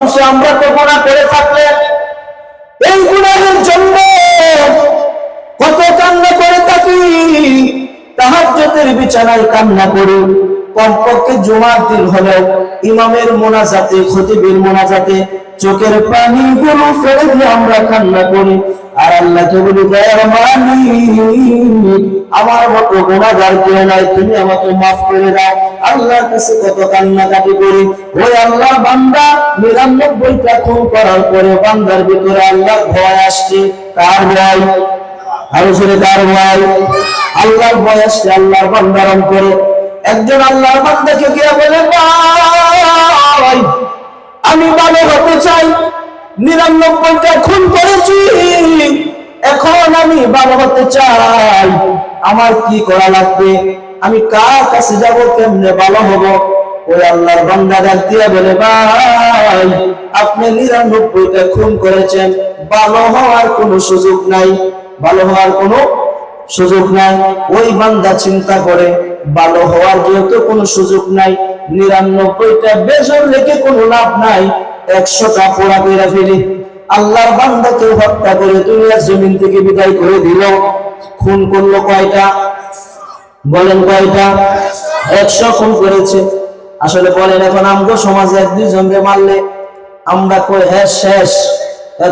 সে আমরা কল্পনা করে থাকলে এই গুণের জন্য কত কান্না করে থাকি, তাহাজ্জুদের বিছানায় কান্না করি। কমপক্ষে জুমার দিন হলেও ইমামের মোনাজাতে, খতিবের মোনাজাতে চোখের পানি গুলো ফেলে দিয়ে আমরা কান্না করি। আর দয়ার আমার তুমি আমাকে মাফ করে দাও। আল্লাহর কাছে কত কান্নাকাটি করি। ওই আল্লাহ বান্দা পরে বান্দার ভিতরে আল্লাহ ভয় আসছে। কার ভয়? ভয়? আল্লাহর ভয় আসছে আল্লাহর বান্দার অন্তরে। একজন আল্লাহর বান্দাকে গিয়ে বলে আমি ভালো হতে চাই। নিরানব্বইটা খুন করেছি। এখন আমি ভালো হতে চাই। আমার কি করা লাগবে? আমি কার কাছে যাব? কেমনে ভালো হব? ওই আল্লাহর বান্দা ডাক দিয়ে বলে, ভাই, আপনি নিরানব্বইটা খুন করেছেন। ভালো হওয়ার কোনো সুযোগ নাই। ভালো হওয়ার কোনো সুযোগ নাই। ওই বান্দা চিন্তা করে, ভালো হওয়ার যেহেতু কোনো সুযোগ নাই, নিরানব্বইটা বেজন রেখে কোনো লাভ নাই। একশোটা পোড়া করে ফেলি। আল্লাহর বান্দাকে হত্যা করে দুনিয়ার জমিন থেকে বিদায় করে দিল। খুন করল কয়টা? বলেন কয়টা? একশো খুন করেছে। আসলে বলেন, এখন আমগো সমাজে এক দুইজনকে মারলে আমরা কই হ্যাঁ শেষ।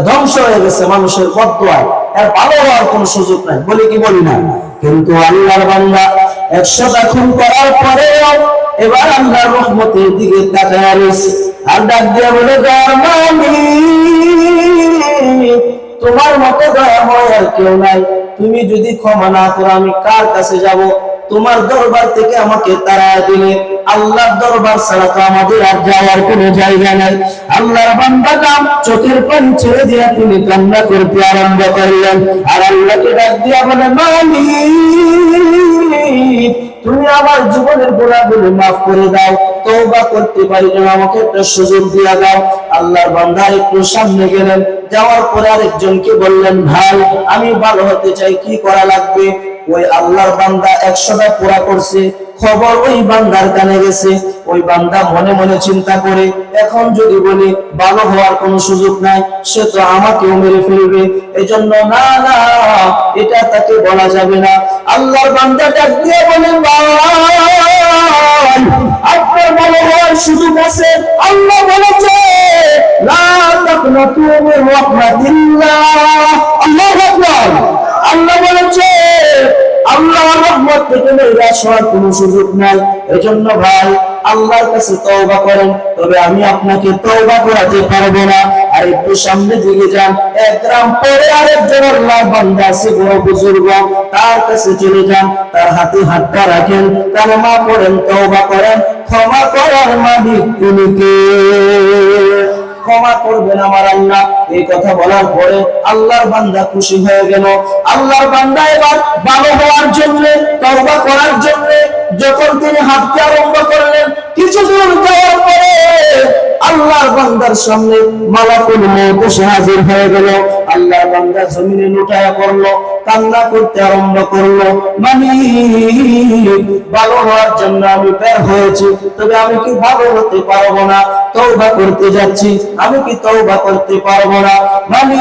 ধ্বংস হয়ে গেছে মানুষের বদুয়ায় এর ভালো হওয়ার কোন সুযোগ নাই। বলি কি বলি না? কিন্তু আল্লাহর বান্দা একশোটা খুন করার পরেও এবার আল্লাহর রহমতের দিকে তাকায় রয়েছে। দিয়ে তোমার মতো দয়াময় আর কেউ নাই। তুমি যদি ক্ষমা না করো, আমি কার কাছে যাব? তোমার দরবার থেকে আমাকে তারা দিলে। আল্লাহর দরবার ছাড়া তো আমাদের আর যাওয়ার কোনো জায়গা নাই। আল্লাহর বান্দা কাম চোখের পানি ছেড়ে দিয়ে তিনি কান্না করতে আরম্ভ করলেন। আর আল্লাহকে ডাক দিয়া বলে, মালিক তুমি আমার জীবনের গুণাগুলো মাফ করে দাও, তওবা করতে পারি না আমাকে একটা সুযোগ দিয়া দাও। আল্লাহর বান্দা একটু সামনে গেলেন, যাওয়ার পরে আরেকজনকে বললেন, ভাই, আমি ভালো হতে চাই, কি করা লাগবে? ওই আল্লাহর বান্দা একশোটা পুরা করছে, খবর ওই বান্দার কানে গেছে। ওই বান্দা মনে মনে চিন্তা করে, এখন যদি বলি, ভালো হওয়ার কোনো সুযোগ নাই, সে তো আমাকেও মেরে ফেলবে। এজন্য না না, এটা তাকে বলা যাবে না। আল্লাহর বান্দা ডাক দিয়ে বলে, ভাই, আপনার ভালো হওয়ার সুযোগ আছে। আল্লাহ বলেছে তাকনাতু মির রাহমাতিল্লাহ আল্লাহু আকবার আল্লাহ বলেছে আল্লাহর রহমত থেকে সুযোগ নাই। এজন্য ভাই, আল্লাহর কাছে তওবা করেন। তবে আমি আপনাকে তওবা করাতে পারব না। আর একটু সামনে দিকে যান। এক গ্রাম পরে আছে, বড় বুজুর্গ। তার কাছে চলে যান। তার হাতে হাতটা রাখেন। কালেমা পড়েন, তওবা করেন। ক্ষমা করার মালিক তিনি কে? ক্ষমা করবেন আমার আল্লাহ। এই কথা বলার পরে আল্লাহর বান্দা খুশি হয়ে গেল। আল্লাহর বান্দা এবার ভালো হওয়ার জন্য তরবা করার জন্য যখন তিনি হাতকে আরম্ভ করলেন কিছু দূর যাওয়ার পরে আল্লাহর বান্দার সামনে মালাকুল মউত এসে হাজির হয়ে গেল। আল্লাহর বান্দা জমিনে লুটায়া পড়ল, কান্না করতে আরম্ভ করল। মানে ভালো হওয়ার জন্য আমি বের হয়েছি, তবে আমি কি ভালো হতে পারব না? তওবা করতে যাচ্ছি, আমি কি তওবা করতে পারব না? মানে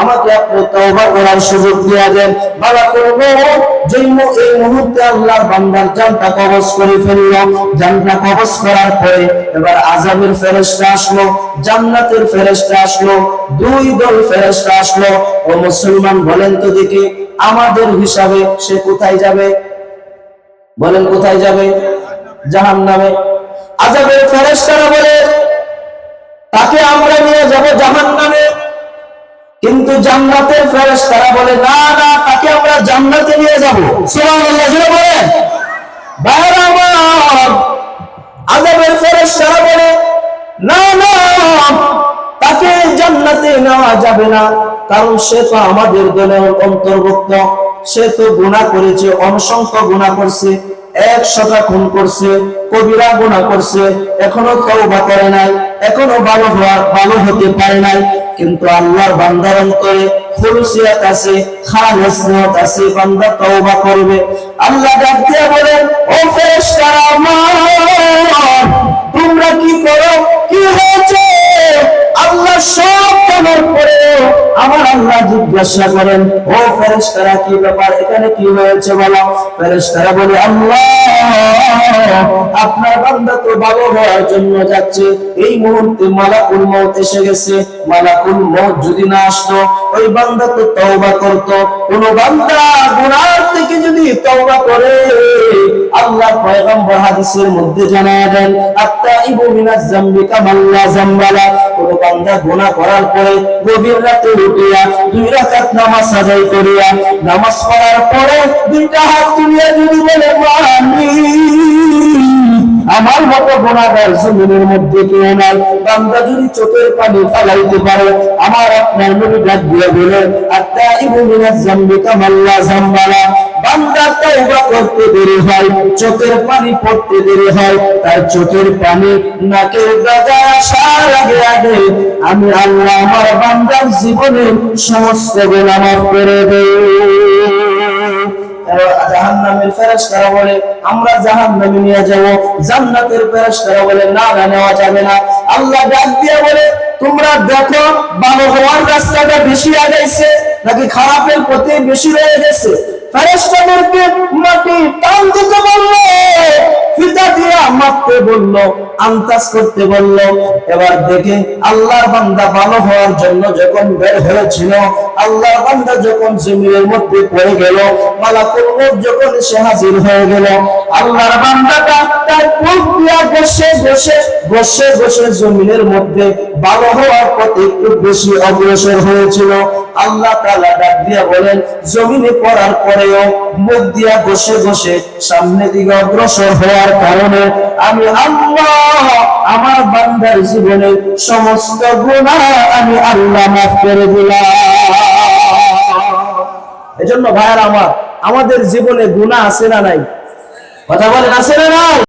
আমাকে আপনি তওবা করার সুযোগ দিয়ে দেন। ভালো করব যেই এই মুহূর্তে আল্লাহর বান্দার জানটা কবজ করে ফেলল। জানটা কবজ করার পরে এবার আসলো, জান্নাতের আসলো, দুই দল আসলো। ও মুসলমান, বলেন তো দেখি আমাদের হিসাবে সে কোথায় যাবে? বলেন কোথায় যাবে? জাহান নামে আজাবের ফেরেশতারা বলে, তাকে আমরা নিয়ে যাব জাহান কিন্তু জান্নাতের ফেরেশতারা বলে, না না, তাকে আমরা জান্নাতে নিয়ে যাব। সুবহানাল্লাহ, জোরে বলেন। ভাইরা আমার আজাবের ফেরেশতারা বলে, না না, তাকে জান্নাতে নেওয়া যাবে না, কারণ সে তো আমাদের দলের অন্তর্ভুক্ত। সে তো গুনাহ করেছে অনসংখ্য গুনাহ করছে একশোটা খুন করছে, কবিরা গুনাহ করছে, এখনও তওবা করে নাই। এখনও ভালো হওয়ার ভালো হতে পারে নাই। কিন্তু আল্লাহর বান্দার অন্তরে খলুসিয়াত আছে খালেস নিয়ত আছে, বান্দা তওবা করবে। আল্লাহ ডাক দিয়ে বলেন, ও ফেরেশতারা আমার, তোমরা কি করো? কি হয়েছে? আল্লাহ সব জানার পরে আমার আল্লাহ জিজ্ঞাসা করেন, ও ফেরেশতারা, কি ব্যাপার? এখানে কি হয়েছে বলো? ফেরেশতারা বলে, আল্লাহ আপনার বান্দা তো ভালো হওয়ার জন্য যাচ্ছে। এই মুহূর্তে মালাকুল মত এসে গেছে। মালাকুল মত যদি না আসতো, ওই বান্দা তো তওবা করত। কোন বান্দা গুনাহ থেকে যদি তওবা করে আল্লাহ পয়গম্বর হাদিসের মধ্যে জানায় দেন, আত্তাইবু মিনাজ জামবি কামাল্লা জামবালা। কোন বান্দা গুনাহ করার পরে গভীর রাতে উঠিয়া দুই রাকাত নামাজ আদায় করিয়া, নামাজ পড়ার পরে দুইটা হাত তুলিয়া যদি বলে মানি আমার মতো গুণাগার জমিনের মধ্যে কেউ নাই। বান্দা যদি চোখের পানি ফালাইতে পারে, আমার আপনার নবী ডাক দিয়ে বলে, আত্তাইবু মিনাজ জামবি কামাল্লা জামবালা। বান্দা তওবা করতে দেরি হয়, চোখের পানি পড়তে দেরি হয় তার চোখের পানি নাকের দাদা আগে আমি আল্লাহ আমার বান্দার জীবনের সমস্ত মাফ করে দেই। বলে, আমরা বলে, না না, নেওয়া যাবে না। আল্লাহ বলে, তোমরা দেখো হওয়ার রাস্তাটা বেশি নাকি খারাপের পথে বেশি রয়ে গেছে? ফেরেশতাদেরকে মাটি টান দিতে বলল, ফিতা দিয়া মাপতে বলল করতে বলল। এবার দেখে আল্লাহর বান্দা ভালো হওয়ার জন্য যখন বের হয়েছিল, আল্লাহর বান্দা যখন জমিনের মধ্যে পড়ে গেল, মালাকুল মউত যখন সে হাজির হয়ে গেল, আল্লাহর বান্দাটা তার বুক দিয়া বসে বসে বসে বসে জমিনের মধ্যে ভালো হওয়ার পথে একটু বেশি অগ্রসর হয়েছিল। আল্লাহ তাআলা ডাক দিয়া বলেন, জমিনে পড়ার পরেও মুখ দিয়া বসে বসে সামনে দিকে অগ্রসর হওয়ার কারণে আমি আল্লাহ আমার বান্দার জীবনে সমস্ত গুণা আমি আল্লাহ মাফ করে দিলাম। এজন্য ভাইয়ার আমার, আমাদের জীবনে গুনাহ আছে না নাই? কথা বলেন, আছে না নাই?